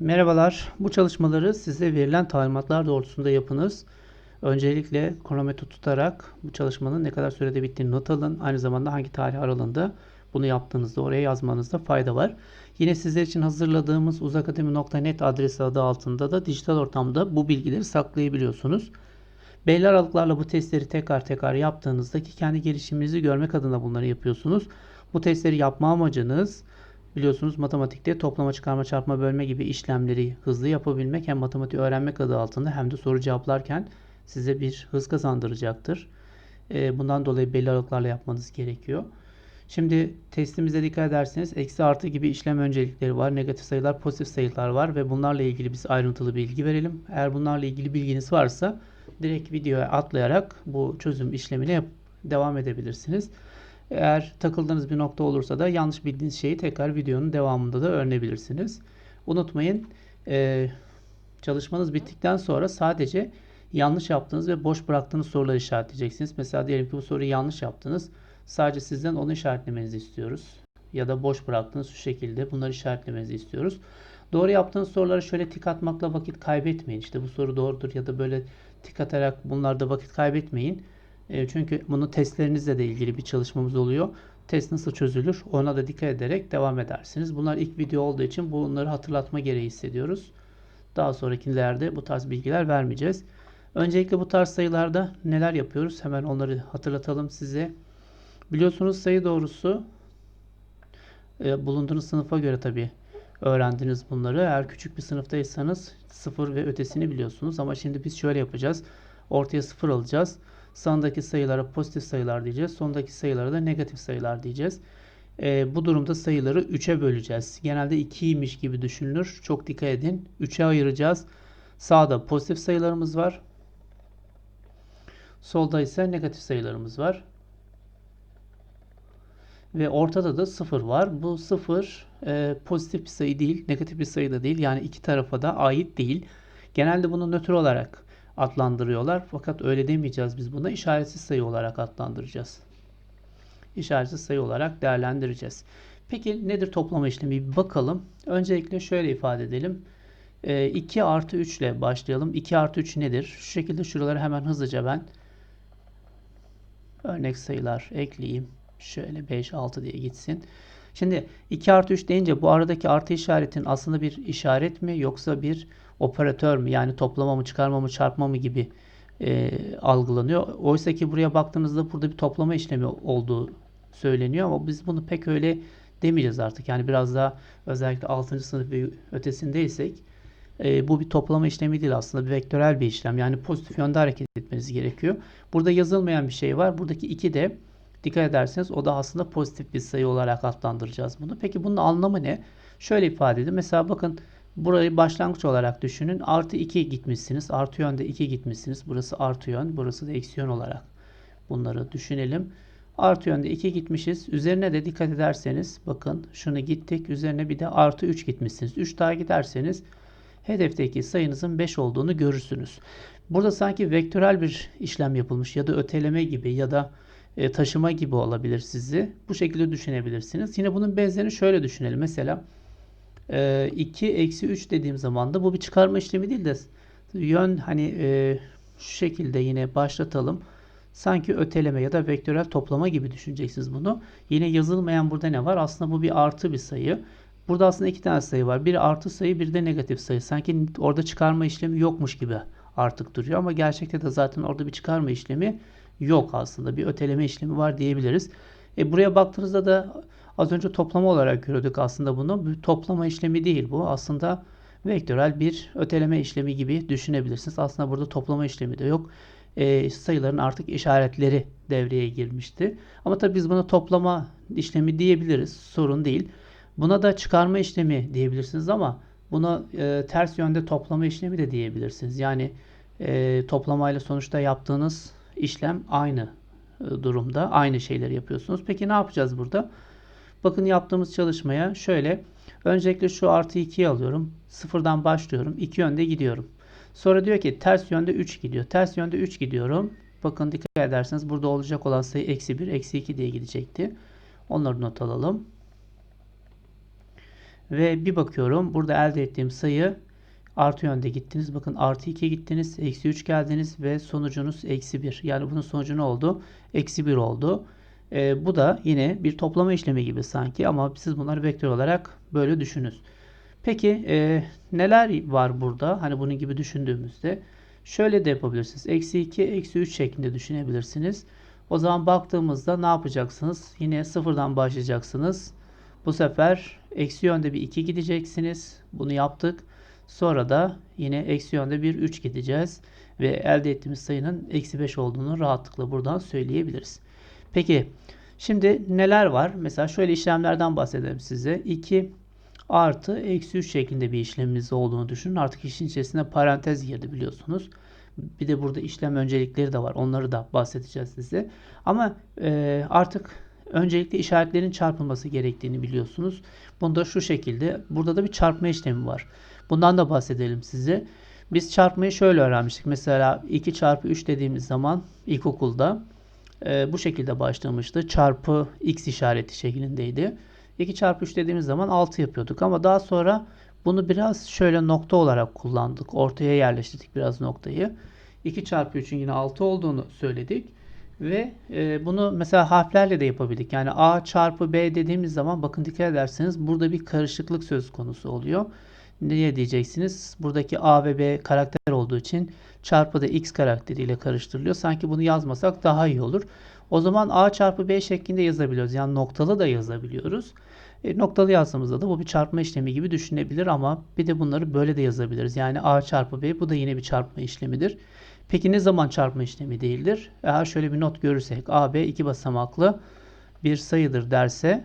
Merhabalar. Bu çalışmaları size verilen talimatlar doğrultusunda yapınız. Öncelikle kronometre tutarak bu çalışmanın ne kadar sürede bittiğini not alın. Aynı zamanda hangi tarih aralığında bunu yaptığınızda oraya yazmanızda fayda var. Yine sizler için hazırladığımız uzakademi.net adresi adı altında da dijital ortamda bu bilgileri saklayabiliyorsunuz. Belli aralıklarla bu testleri tekrar tekrar yaptığınızda ki kendi gelişiminizi görmek adına bunları yapıyorsunuz. Bu testleri yapma amacınız biliyorsunuz matematikte toplama, çıkarma, çarpma, bölme gibi işlemleri hızlı yapabilmek hem matematik öğrenmek adı altında hem de soru cevaplarken size bir hız kazandıracaktır. Ee, bundan dolayı belli aralıklarla yapmanız gerekiyor. Şimdi testimize dikkat ederseniz eksi artı gibi işlem öncelikleri var. Negatif sayılar, pozitif sayılar var ve bunlarla ilgili biz ayrıntılı bilgi verelim. Eğer bunlarla ilgili bilginiz varsa direkt videoya atlayarak bu çözüm işlemine devam edebilirsiniz. Eğer takıldığınız bir nokta olursa da yanlış bildiğiniz şeyi tekrar videonun devamında da öğrenebilirsiniz. Unutmayın eee, çalışmanız bittikten sonra sadece yanlış yaptığınız ve boş bıraktığınız soruları işaretleyeceksiniz. Mesela diyelim ki bu soruyu yanlış yaptınız. Sadece sizden onu işaretlemenizi istiyoruz. Ya da boş bıraktığınız şu şekilde bunları işaretlemenizi istiyoruz. Doğru yaptığınız sorulara şöyle tik atmakla vakit kaybetmeyin. İşte bu soru doğrudur ya da böyle tik atarak bunlarda vakit kaybetmeyin. E, çünkü bunu testlerinizle de ilgili bir çalışmamız oluyor. Test nasıl çözülür ona da dikkat ederek devam edersiniz. Bunlar ilk video olduğu için bunları hatırlatma gereği hissediyoruz. Daha sonrakilerde bu tarz bilgiler vermeyeceğiz. Öncelikle bu tarz sayılarda neler yapıyoruz? Hemen onları hatırlatalım size. Biliyorsunuz sayı doğrusu e, bulunduğunuz sınıfa göre tabii öğrendiniz bunları. Eğer küçük bir sınıftaysanız sıfır ve ötesini biliyorsunuz. Ama şimdi biz şöyle yapacağız. Ortaya sıfır alacağız. Sağındaki sayılara pozitif sayılar diyeceğiz. Sondaki sayılara da negatif sayılar diyeceğiz. E, bu durumda sayıları 3'e böleceğiz. Genelde 2'ymiş gibi düşünülür. Çok dikkat edin. 3'e ayıracağız. Sağda pozitif sayılarımız var. Solda ise negatif sayılarımız var. Ve ortada da 0 var. Bu 0 e, pozitif bir sayı değil, negatif bir sayı da değil. Yani iki tarafa da ait değil. Genelde bunu nötr olarak adlandırıyorlar. Fakat öyle demeyeceğiz biz buna. işaretsiz sayı olarak adlandıracağız. İşaretsiz sayı olarak değerlendireceğiz. Peki nedir toplama işlemi? Bir bakalım. Öncelikle şöyle ifade edelim. E, 2 artı 3 ile başlayalım. 2 artı 3 nedir? Şu şekilde şuraları hemen hızlıca ben örnek sayılar ekleyeyim. Şöyle 5, 6 diye gitsin. Şimdi 2 artı 3 deyince bu aradaki artı işaretin aslında bir işaret mi yoksa bir operatör mü? Yani toplama mı, çıkarma mı, çarpma mı gibi e, algılanıyor. Oysa ki buraya baktığınızda burada bir toplama işlemi olduğu söyleniyor ama biz bunu pek öyle demeyeceğiz artık. Yani biraz daha özellikle 6. sınıf ve ötesindeysek e, bu bir toplama işlemi değil aslında bir vektörel bir işlem. Yani pozitif yönde hareket etmeniz gerekiyor. Burada yazılmayan bir şey var. Buradaki 2 de dikkat ederseniz o da aslında pozitif bir sayı olarak adlandıracağız bunu. Peki bunun anlamı ne? Şöyle ifade edin. Mesela bakın burayı başlangıç olarak düşünün. Artı 2 gitmişsiniz. Artı yönde 2 gitmişsiniz. Burası artı yön. Burası da eksi yön olarak bunları düşünelim. Artı yönde 2 gitmişiz. Üzerine de dikkat ederseniz bakın şunu gittik. Üzerine bir de artı 3 gitmişsiniz. 3 daha giderseniz hedefteki sayınızın 5 olduğunu görürsünüz. Burada sanki vektörel bir işlem yapılmış ya da öteleme gibi ya da e, taşıma gibi olabilir sizi. Bu şekilde düşünebilirsiniz. Yine bunun benzerini şöyle düşünelim. Mesela e, 2 eksi 3 dediğim zaman da bu bir çıkarma işlemi değil de yön hani e, şu şekilde yine başlatalım. Sanki öteleme ya da vektörel toplama gibi düşüneceksiniz bunu. Yine yazılmayan burada ne var? Aslında bu bir artı bir sayı. Burada aslında iki tane sayı var. Biri artı sayı, bir de negatif sayı. Sanki orada çıkarma işlemi yokmuş gibi artık duruyor. Ama gerçekte de zaten orada bir çıkarma işlemi yok aslında. Bir öteleme işlemi var diyebiliriz. E buraya baktığınızda da az önce toplama olarak görüyorduk aslında bunu. Bir toplama işlemi değil bu. Aslında vektörel bir öteleme işlemi gibi düşünebilirsiniz. Aslında burada toplama işlemi de yok. E, sayıların artık işaretleri devreye girmişti. Ama tabii biz buna toplama işlemi diyebiliriz. Sorun değil. Buna da çıkarma işlemi diyebilirsiniz ama buna e, ters yönde toplama işlemi de diyebilirsiniz. Yani e, toplamayla sonuçta yaptığınız işlem aynı e, durumda. Aynı şeyleri yapıyorsunuz. Peki ne yapacağız burada? Bakın yaptığımız çalışmaya şöyle. Öncelikle şu artı 2'yi alıyorum. Sıfırdan başlıyorum. 2 yönde gidiyorum. Sonra diyor ki ters yönde 3 gidiyor. Ters yönde 3 gidiyorum. Bakın dikkat ederseniz burada olacak olan sayı eksi 1, eksi 2 diye gidecekti. Onları not alalım. Ve bir bakıyorum burada elde ettiğim sayı artı yönde gittiniz. Bakın artı 2 gittiniz. Eksi 3 geldiniz ve sonucunuz eksi 1. Yani bunun sonucu ne oldu? Eksi 1 oldu. E, bu da yine bir toplama işlemi gibi sanki ama siz bunları vektör olarak böyle düşünün. Peki e, neler var burada? Hani bunun gibi düşündüğümüzde şöyle de yapabilirsiniz. Eksi 2, eksi 3 şeklinde düşünebilirsiniz. O zaman baktığımızda ne yapacaksınız? Yine sıfırdan başlayacaksınız. Bu sefer eksi yönde bir 2 gideceksiniz. Bunu yaptık. Sonra da yine eksi yönde bir 3 gideceğiz. Ve elde ettiğimiz sayının eksi 5 olduğunu rahatlıkla buradan söyleyebiliriz. Peki şimdi neler var? Mesela şöyle işlemlerden bahsedelim size. 2 artı eksi 3 şeklinde bir işlemimiz olduğunu düşünün. Artık işin içerisine parantez girdi biliyorsunuz. Bir de burada işlem öncelikleri de var. Onları da bahsedeceğiz size. Ama e, artık öncelikle işaretlerin çarpılması gerektiğini biliyorsunuz. Bunda şu şekilde. Burada da bir çarpma işlemi var. Bundan da bahsedelim size. Biz çarpmayı şöyle öğrenmiştik. Mesela 2 çarpı 3 dediğimiz zaman ilkokulda e, bu şekilde başlamıştı. Çarpı x işareti şeklindeydi. 2 çarpı 3 dediğimiz zaman 6 yapıyorduk. Ama daha sonra bunu biraz şöyle nokta olarak kullandık. Ortaya yerleştirdik biraz noktayı. 2 çarpı 3'ün yine 6 olduğunu söyledik. Ve e, bunu mesela harflerle de yapabildik. Yani A çarpı B dediğimiz zaman bakın dikkat ederseniz burada bir karışıklık söz konusu oluyor. Niye diyeceksiniz? Buradaki A ve B karakter olduğu için çarpı da X karakteriyle karıştırılıyor. Sanki bunu yazmasak daha iyi olur. O zaman A çarpı B şeklinde yazabiliyoruz. Yani noktalı da yazabiliyoruz. E, noktalı yazdığımızda da bu bir çarpma işlemi gibi düşünebilir ama bir de bunları böyle de yazabiliriz. Yani A çarpı B bu da yine bir çarpma işlemidir. Peki ne zaman çarpma işlemi değildir? Eğer şöyle bir not görürsek AB iki basamaklı bir sayıdır derse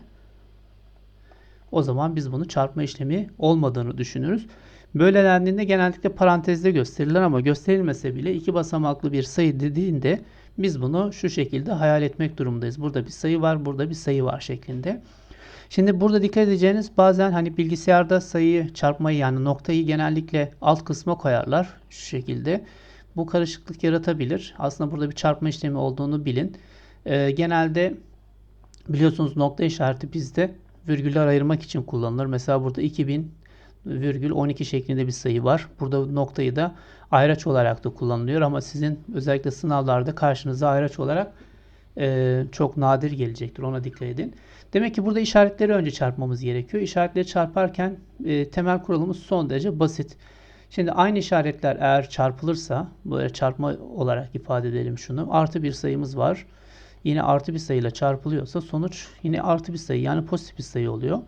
o zaman biz bunu çarpma işlemi olmadığını düşünürüz. Böyle dendiğinde genellikle parantezde gösterilir ama gösterilmese bile iki basamaklı bir sayı dediğinde biz bunu şu şekilde hayal etmek durumundayız. Burada bir sayı var, burada bir sayı var şeklinde. Şimdi burada dikkat edeceğiniz bazen hani bilgisayarda sayıyı çarpmayı yani noktayı genellikle alt kısma koyarlar şu şekilde. Bu karışıklık yaratabilir. Aslında burada bir çarpma işlemi olduğunu bilin. Ee, genelde biliyorsunuz nokta işareti bizde virgüller ayırmak için kullanılır. Mesela burada 2000 virgül 12 şeklinde bir sayı var. Burada noktayı da ayraç olarak da kullanılıyor ama sizin özellikle sınavlarda karşınıza ayraç olarak e, çok nadir gelecektir. Ona dikkat edin. Demek ki burada işaretleri önce çarpmamız gerekiyor. İşaretleri çarparken e, temel kuralımız son derece basit. Şimdi aynı işaretler eğer çarpılırsa böyle çarpma olarak ifade edelim şunu. Artı bir sayımız var. Yine artı bir sayıyla çarpılıyorsa sonuç yine artı bir sayı yani pozitif bir sayı oluyor.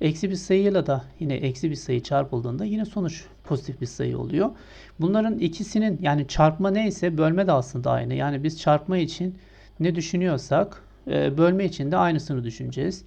Eksi bir sayıyla da yine eksi bir sayı çarpıldığında yine sonuç pozitif bir sayı oluyor. Bunların ikisinin yani çarpma neyse bölme de aslında aynı. Yani biz çarpma için ne düşünüyorsak e, bölme için de aynısını düşüneceğiz.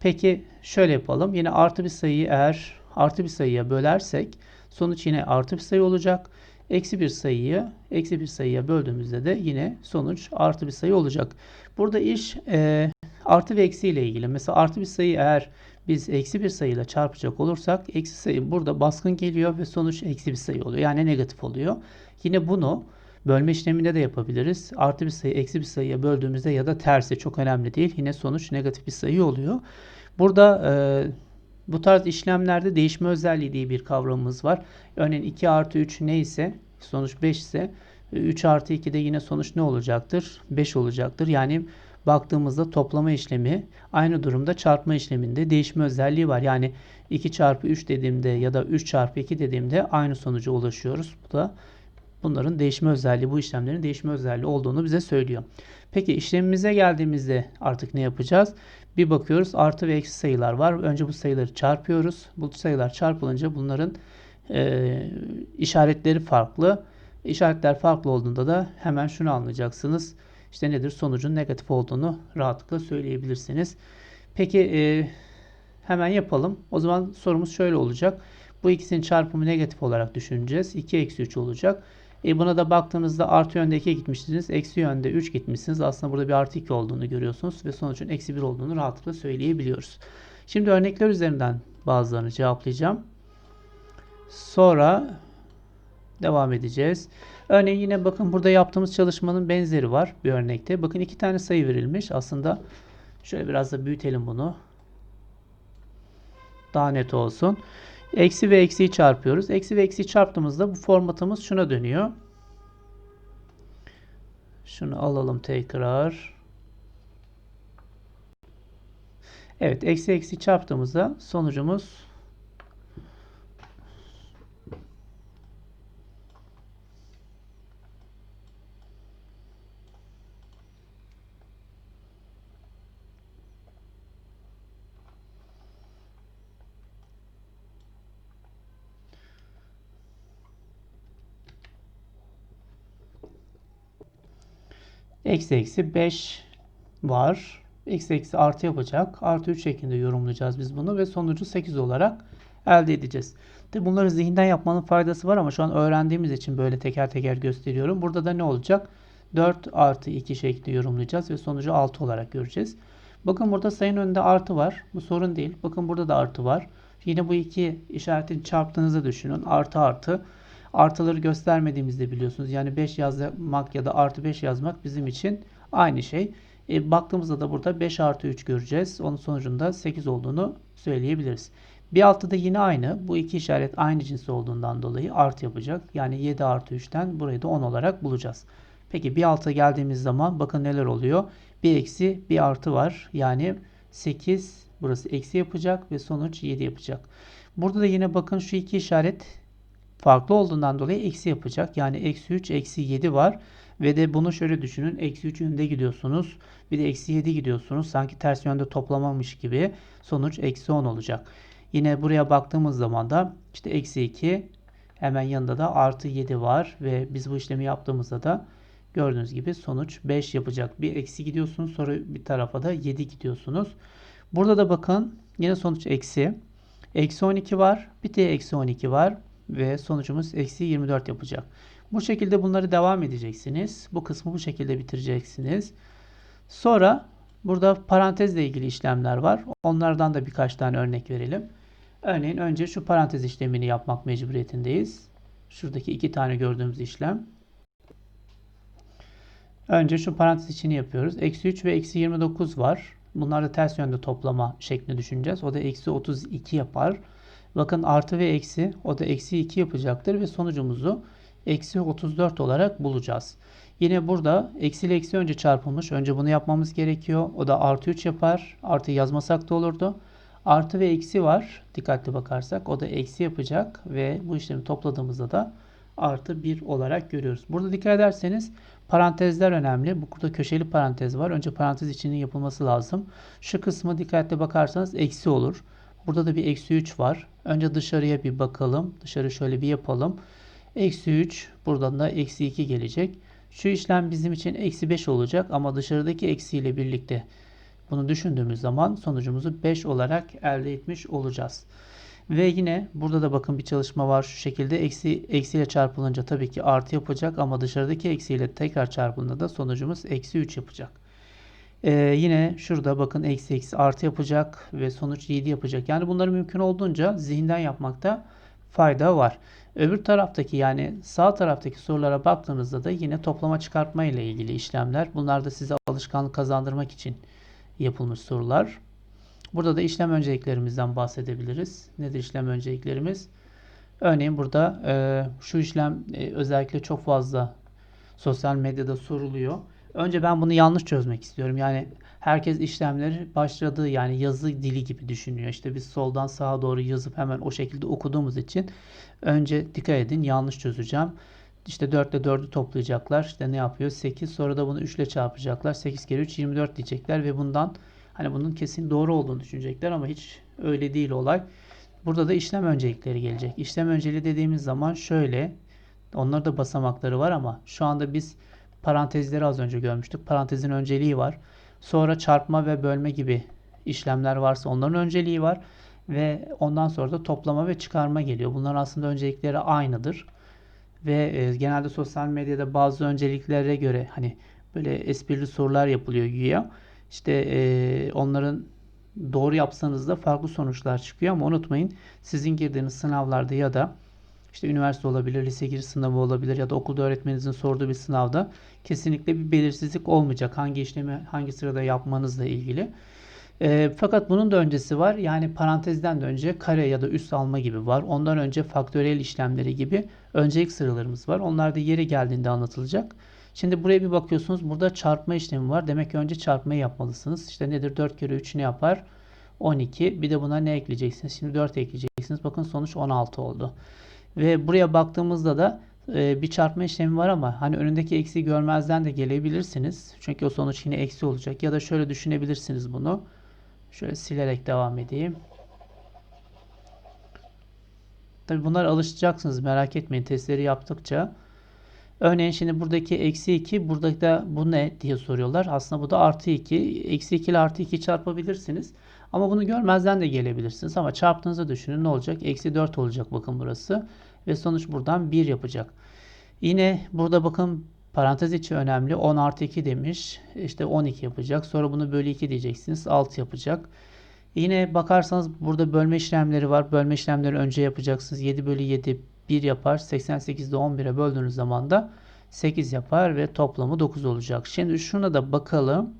Peki şöyle yapalım. Yine artı bir sayıyı eğer artı bir sayıya bölersek sonuç yine artı bir sayı olacak. Eksi bir sayıyı eksi bir sayıya böldüğümüzde de yine sonuç artı bir sayı olacak. Burada iş e, artı ve eksi ile ilgili. Mesela artı bir sayı eğer biz eksi bir sayıyla çarpacak olursak eksi sayı burada baskın geliyor ve sonuç eksi bir sayı oluyor. Yani negatif oluyor. Yine bunu bölme işleminde de yapabiliriz. Artı bir sayı eksi bir sayıya böldüğümüzde ya da tersi çok önemli değil. Yine sonuç negatif bir sayı oluyor. Burada e, bu tarz işlemlerde değişme özelliği diye bir kavramımız var. Örneğin 2 artı 3 neyse sonuç 5 ise 3 artı 2 de yine sonuç ne olacaktır? 5 olacaktır. Yani baktığımızda toplama işlemi aynı durumda çarpma işleminde değişme özelliği var. Yani 2 çarpı 3 dediğimde ya da 3 çarpı 2 dediğimde aynı sonuca ulaşıyoruz. Bu da bunların değişme özelliği, bu işlemlerin değişme özelliği olduğunu bize söylüyor. Peki işlemimize geldiğimizde artık ne yapacağız? Bir bakıyoruz artı ve eksi sayılar var. Önce bu sayıları çarpıyoruz. Bu sayılar çarpılınca bunların e, işaretleri farklı. İşaretler farklı olduğunda da hemen şunu anlayacaksınız. İşte nedir? Sonucun negatif olduğunu rahatlıkla söyleyebilirsiniz. Peki e, hemen yapalım. O zaman sorumuz şöyle olacak. Bu ikisinin çarpımı negatif olarak düşüneceğiz. 2 eksi 3 olacak. E buna da baktığınızda artı yönde 2 gitmişsiniz. Eksi yönde 3 gitmişsiniz. Aslında burada bir artı 2 olduğunu görüyorsunuz. Ve sonucun eksi 1 olduğunu rahatlıkla söyleyebiliyoruz. Şimdi örnekler üzerinden bazılarını cevaplayacağım. Sonra devam edeceğiz. Örneğin yine bakın burada yaptığımız çalışmanın benzeri var bir örnekte. Bakın iki tane sayı verilmiş. Aslında şöyle biraz da büyütelim bunu. Daha net olsun. Eksi ve eksiyi çarpıyoruz. Eksi ve eksiyi çarptığımızda bu formatımız şuna dönüyor. Şunu alalım tekrar. Evet, eksi eksi çarptığımızda sonucumuz Eksi eksi 5 var. Eksi eksi artı yapacak. Artı 3 şeklinde yorumlayacağız biz bunu ve sonucu 8 olarak elde edeceğiz. Tabi bunları zihinden yapmanın faydası var ama şu an öğrendiğimiz için böyle teker teker gösteriyorum. Burada da ne olacak? 4 artı 2 şeklinde yorumlayacağız ve sonucu 6 olarak göreceğiz. Bakın burada sayının önünde artı var. Bu sorun değil. Bakın burada da artı var. Yine bu iki işaretin çarptığınızı düşünün. Artı artı. Artıları göstermediğimizde biliyorsunuz. Yani 5 yazmak ya da artı 5 yazmak bizim için aynı şey. E, baktığımızda da burada 5 artı 3 göreceğiz. Onun sonucunda 8 olduğunu söyleyebiliriz. Bir altta da yine aynı. Bu iki işaret aynı cins olduğundan dolayı artı yapacak. Yani 7 artı 3'ten burayı da 10 olarak bulacağız. Peki bir alta geldiğimiz zaman bakın neler oluyor. Bir eksi bir artı var. Yani 8 burası eksi yapacak ve sonuç 7 yapacak. Burada da yine bakın şu iki işaret farklı olduğundan dolayı eksi yapacak. Yani eksi 3 eksi 7 var. Ve de bunu şöyle düşünün. Eksi 3 yönde gidiyorsunuz. Bir de eksi 7 gidiyorsunuz. Sanki ters yönde toplamamış gibi. Sonuç eksi 10 olacak. Yine buraya baktığımız zaman da işte eksi 2 hemen yanında da artı 7 var. Ve biz bu işlemi yaptığımızda da gördüğünüz gibi sonuç 5 yapacak. Bir eksi gidiyorsunuz sonra bir tarafa da 7 gidiyorsunuz. Burada da bakın yine sonuç eksi. Eksi 12 var. Bir de eksi 12 var. Ve sonucumuz eksi 24 yapacak. Bu şekilde bunları devam edeceksiniz. Bu kısmı bu şekilde bitireceksiniz. Sonra burada parantezle ilgili işlemler var. Onlardan da birkaç tane örnek verelim. Örneğin önce şu parantez işlemini yapmak mecburiyetindeyiz. Şuradaki iki tane gördüğümüz işlem. Önce şu parantez içini yapıyoruz. Eksi 3 ve eksi 29 var. Bunları da ters yönde toplama şeklinde düşüneceğiz. O da eksi 32 yapar. Bakın artı ve eksi o da eksi 2 yapacaktır ve sonucumuzu eksi 34 olarak bulacağız. Yine burada eksi ile eksi önce çarpılmış. Önce bunu yapmamız gerekiyor. O da artı 3 yapar. Artı yazmasak da olurdu. Artı ve eksi var. Dikkatli bakarsak o da eksi yapacak ve bu işlemi topladığımızda da artı 1 olarak görüyoruz. Burada dikkat ederseniz parantezler önemli. Burada köşeli parantez var. Önce parantez içinin yapılması lazım. Şu kısmı dikkatli bakarsanız eksi olur. Burada da bir eksi 3 var. Önce dışarıya bir bakalım. Dışarı şöyle bir yapalım. Eksi 3. Buradan da eksi 2 gelecek. Şu işlem bizim için eksi 5 olacak. Ama dışarıdaki eksi ile birlikte bunu düşündüğümüz zaman sonucumuzu 5 olarak elde etmiş olacağız. Ve yine burada da bakın bir çalışma var şu şekilde. Eksi, eksiyle çarpılınca tabii ki artı yapacak. Ama dışarıdaki eksiyle tekrar çarpıldığında da sonucumuz eksi 3 yapacak. Ee, yine şurada bakın eksi eksi artı yapacak ve sonuç 7 yapacak. Yani bunları mümkün olduğunca zihinden yapmakta fayda var. Öbür taraftaki yani sağ taraftaki sorulara baktığınızda da yine toplama çıkartma ile ilgili işlemler. Bunlar da size alışkanlık kazandırmak için yapılmış sorular. Burada da işlem önceliklerimizden bahsedebiliriz. Nedir işlem önceliklerimiz? Örneğin burada e, şu işlem e, özellikle çok fazla sosyal medyada soruluyor. Önce ben bunu yanlış çözmek istiyorum. Yani herkes işlemleri başladığı yani yazı dili gibi düşünüyor. İşte biz soldan sağa doğru yazıp hemen o şekilde okuduğumuz için önce dikkat edin yanlış çözeceğim. İşte 4 ile 4'ü toplayacaklar. İşte ne yapıyor? 8. Sonra da bunu 3 ile çarpacaklar. 8 kere 3 24 diyecekler ve bundan hani bunun kesin doğru olduğunu düşünecekler ama hiç öyle değil olay. Burada da işlem öncelikleri gelecek. İşlem önceliği dediğimiz zaman şöyle. Onlarda da basamakları var ama şu anda biz Parantezleri az önce görmüştük. Parantezin önceliği var. Sonra çarpma ve bölme gibi işlemler varsa onların önceliği var. Ve ondan sonra da toplama ve çıkarma geliyor. Bunların aslında öncelikleri aynıdır. Ve e, genelde sosyal medyada bazı önceliklere göre hani böyle esprili sorular yapılıyor güya. İşte e, onların doğru yapsanız da farklı sonuçlar çıkıyor ama unutmayın sizin girdiğiniz sınavlarda ya da işte üniversite olabilir, lise giriş sınavı olabilir ya da okulda öğretmeninizin sorduğu bir sınavda kesinlikle bir belirsizlik olmayacak. Hangi işlemi hangi sırada yapmanızla ilgili. E, fakat bunun da öncesi var. Yani parantezden de önce kare ya da üst alma gibi var. Ondan önce faktöriyel işlemleri gibi öncelik sıralarımız var. Onlar da yeri geldiğinde anlatılacak. Şimdi buraya bir bakıyorsunuz. Burada çarpma işlemi var. Demek ki önce çarpmayı yapmalısınız. İşte nedir? 4 kere 3 ne yapar? 12. Bir de buna ne ekleyeceksiniz? Şimdi 4 ekleyeceksiniz. Bakın sonuç 16 oldu. Ve buraya baktığımızda da e, bir çarpma işlemi var ama hani önündeki eksi görmezden de gelebilirsiniz. Çünkü o sonuç yine eksi olacak. Ya da şöyle düşünebilirsiniz bunu. Şöyle silerek devam edeyim. Tabi bunlar alışacaksınız merak etmeyin testleri yaptıkça. Örneğin şimdi buradaki eksi 2 burada da bu ne diye soruyorlar. Aslında bu da artı 2. Eksi 2 ile artı 2 çarpabilirsiniz. Ama bunu görmezden de gelebilirsiniz. Ama çarptığınızda düşünün ne olacak? Eksi 4 olacak bakın burası. Ve sonuç buradan 1 yapacak. Yine burada bakın parantez içi önemli. 10 artı 2 demiş. İşte 12 yapacak. Sonra bunu bölü 2 diyeceksiniz. 6 yapacak. Yine bakarsanız burada bölme işlemleri var. Bölme işlemleri önce yapacaksınız. 7 bölü 7 1 yapar. 88'de 11'e böldüğünüz zaman da 8 yapar ve toplamı 9 olacak. Şimdi şuna da bakalım.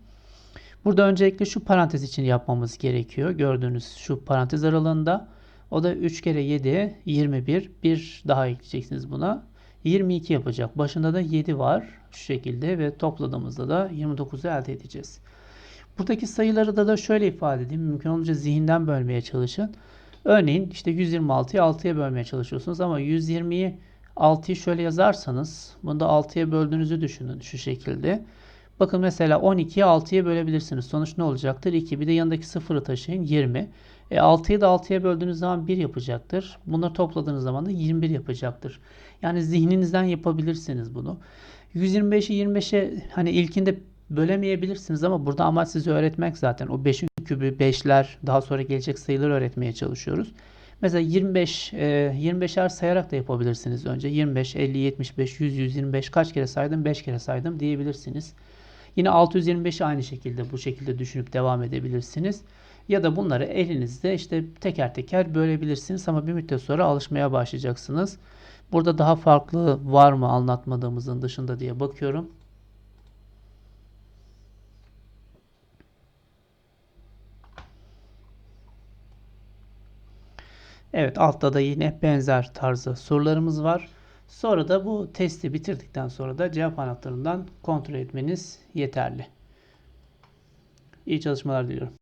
Burada öncelikle şu parantez için yapmamız gerekiyor. Gördüğünüz şu parantez aralığında. O da 3 kere 7 21. Bir daha ekleyeceksiniz buna. 22 yapacak. Başında da 7 var. Şu şekilde ve topladığımızda da 29'u elde edeceğiz. Buradaki sayıları da da şöyle ifade edeyim. Mümkün olunca zihinden bölmeye çalışın. Örneğin işte 126'yı 6'ya bölmeye çalışıyorsunuz ama 120'yi 6'yı şöyle yazarsanız bunu da 6'ya böldüğünüzü düşünün şu şekilde. Bakın mesela 12'yi 6'ya bölebilirsiniz. Sonuç ne olacaktır? 2. Bir de yanındaki sıfırı taşıyın 20. E 6'yı da 6'ya böldüğünüz zaman 1 yapacaktır. Bunları topladığınız zaman da 21 yapacaktır. Yani zihninizden yapabilirsiniz bunu. 125'i 25'e hani ilkinde bölemeyebilirsiniz ama burada amaç size öğretmek zaten. O 5'in kübü, 5'ler daha sonra gelecek sayıları öğretmeye çalışıyoruz. Mesela 25, e, 25'er sayarak da yapabilirsiniz önce. 25, 50, 75, 100, 125 kaç kere saydım? 5 kere saydım diyebilirsiniz. Yine 625'i aynı şekilde bu şekilde düşünüp devam edebilirsiniz. Ya da bunları elinizde işte teker teker bölebilirsiniz ama bir müddet sonra alışmaya başlayacaksınız. Burada daha farklı var mı anlatmadığımızın dışında diye bakıyorum. Evet altta da yine benzer tarzı sorularımız var. Sonra da bu testi bitirdikten sonra da cevap anahtarından kontrol etmeniz yeterli. İyi çalışmalar diliyorum.